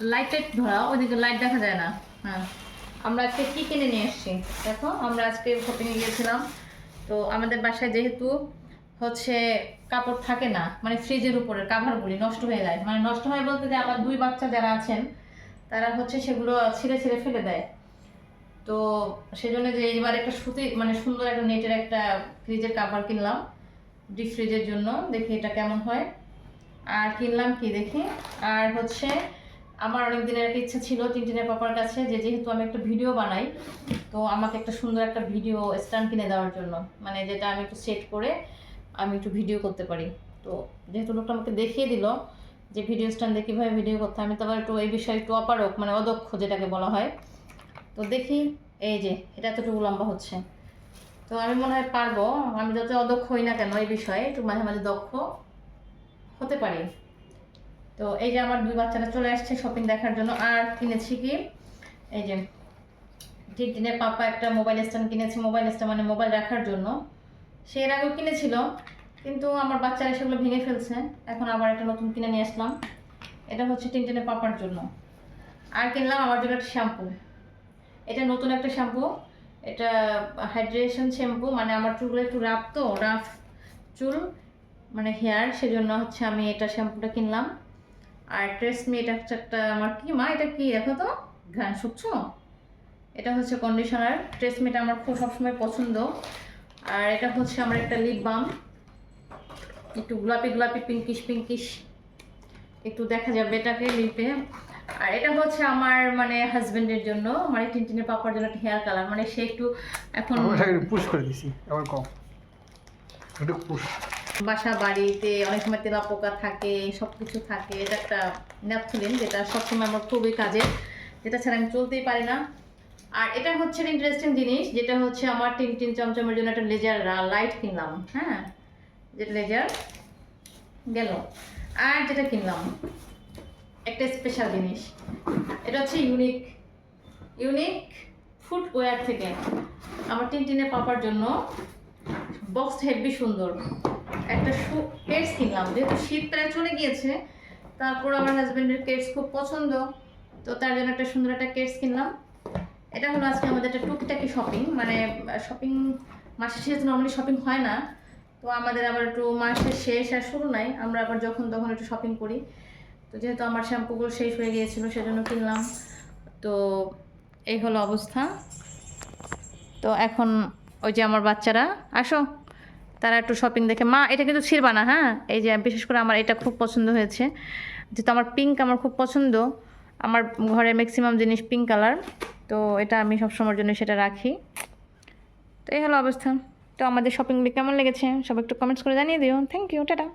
Light tight ধরা ওইদিকে light দেখা যায় না। হ্যাঁ। আমরা আজকে কি কিনে নিয়ে এসেছি দেখো, আমরা আজকে শপিংয়ে গিয়েছিলাম। তো আমাদের বাসায় যেহেতু হচ্ছে কাপড় থাকে না মানে ফ্রিজের উপরে কাভারগুলি নষ্ট হয়ে যায়। মানে নষ্ট হয় বলতে যে আমার দুই বাচ্চা যারা আছেন, তারা হচ্ছে সেগুলো ছিঁড়ে ছিঁড়ে ফেলে দেয়। তো সেজন্য যে এবার একটা সুতি মানে সুন্দর একটা নেটের একটা ফ্রিজের কাভার কিনলাম ডিপ ফ্রিজের জন্য। দেখি এটা কেমন হয়। আর কিনলাম কি দেখি? আর হচ্ছে আমার অনেক দিনের একটা ইচ্ছা ছিল টিনটিনের পাপার কাছে যে যেহেতু আমি একটা ভিডিও বানাই, তো আমাকে একটা সুন্দর একটা ভিডিও স্ট্যান্ড কিনে দেওয়ার জন্য। মানে যেটা আমি একটু সেট করে আমি একটু ভিডিও করতে পারি। তো যেহেতু লোকটা আমাকে দেখিয়ে দিল যে ভিডিও স্ট্যান্ডে কীভাবে ভিডিও করতে আমি তো আবার একটু এই বিষয়ে একটু অপারক মানে অদক্ষ যেটাকে বলা হয়। তো দেখি, এই যে এটা এতটুকু লম্বা হচ্ছে। তো আমি মনে হয় পারব, আমি যত অদক্ষ হই না কেন এই বিষয়ে, একটু মাঝে মাঝে দক্ষ হতে পারি। তো এই যে আমার দুই বাচ্চারা চলে আসছে শপিং দেখার জন্য। আর কিনেছি কি? এই যে টিনটিনের পাপা একটা মোবাইল স্ট্যান্ড কিনেছে মোবাইল স্ট্যান্ড মানে মোবাইল রাখার জন্য। সে এর আগেও কিনেছিল, কিন্তু আমার বাচ্চারা সেগুলো ভেঙে ফেলছে। এখন আবার একটা নতুন কিনে নিয়ে আসলাম। এটা হচ্ছে টিনটিনের পাপার জন্য। আর কিনলাম আমার জন্য একটা শ্যাম্পু এটা নতুন একটা শ্যাম্পু এটা হাইড্রেশন শ্যাম্পু মানে আমার চুলগুলো একটু রাফ তো রাফ চুল মানে হেয়ার সেজন্য হচ্ছে আমি এটা শ্যাম্পুটা কিনলাম। আর ট্রেসমি এটা হচ্ছে একটা আমার কি মা, এটা কি দেখো তো? ঘ্রাণ শুকছো এটা হচ্ছে কন্ডিশনার আমার খুব সবসময় পছন্দ। আর এটা হচ্ছে আমার একটা লিপ বাম একটু গোলাপি গোলাপি পিঙ্কিশ পিঙ্কিশ একটু দেখা যাবে এটাকে লিপে আর এটা হচ্ছে আমার মানে হাজবেন্ডের জন্য মানে টিনটিনের পাপার জন্য একটা হেয়ার কালার মানে সে একটু এখন পুশ করে দিছি, আবার কম। ওটা পুশ বাসা বাড়িতে অনেক সময় তেলা পোকা থাকে সব কিছু থাকে, এটা একটা ন্যাপথলিন যেটা সবসময় আমার খুবই কাজে, যেটা ছাড়া আমি চলতেই পারি না। আর এটা হচ্ছে ইন্টারেস্টিং জিনিস, যেটা হচ্ছে আমার টিন টিন চমচমের জন্য একটা লেজার লাইট কিনলাম হ্যাঁ? যেটা লেজার গেল। আর যেটা কিনলাম, একটা স্পেশাল জিনিস, এটা হচ্ছে ইউনিক ইউনিক ফুটওয়্যার থেকে। আমার টিন টিনের পাপার জন্য বক্স হেভি সুন্দর। একটা শু কেটস কিনলাম, যেহেতু শীত প্রায় চলে গিয়েছে, তারপর আমার হাজব্যান্ডের কেটস খুব পছন্দ, তো তার জন্য একটা সুন্দর একটা কেটস কিনলাম। এটা হলো আজকে আমাদের একটা টুকিটাকি শপিং মানে শপিং মাসের শেষে নর্মালি শপিং হয় না, তো আমাদের আবার একটু মাসের শেষ আর শুরু নাই, আমরা আবার যখন তখন একটু শপিং করি। তো যেহেতু আমার শ্যাম্পুগুলো শেষ হয়ে গিয়েছিল, সেজন্য কিনলাম। তো এই হলো অবস্থা। তো এখন ওই যে আমার বাচ্চারা, আসো। তারা একটু শপিং দেখে, মা, এটা কিন্তু ছিড়বা না হ্যাঁ? এই যে, বিশেষ করে আমার এটা খুব পছন্দ হয়েছে। যেহেতু আমার পিঙ্ক আমার খুব পছন্দ, আমার ঘরে ম্যাক্সিমাম জিনিস পিঙ্ক কালার তো এটা আমি সবসময়ের জন্য সেটা রাখি। তো এই হলো অবস্থা। তো আমাদের শপিংগুলি কেমন লেগেছে? সব একটু কমেন্টস করে জানিয়ে দিও। Thank you tata.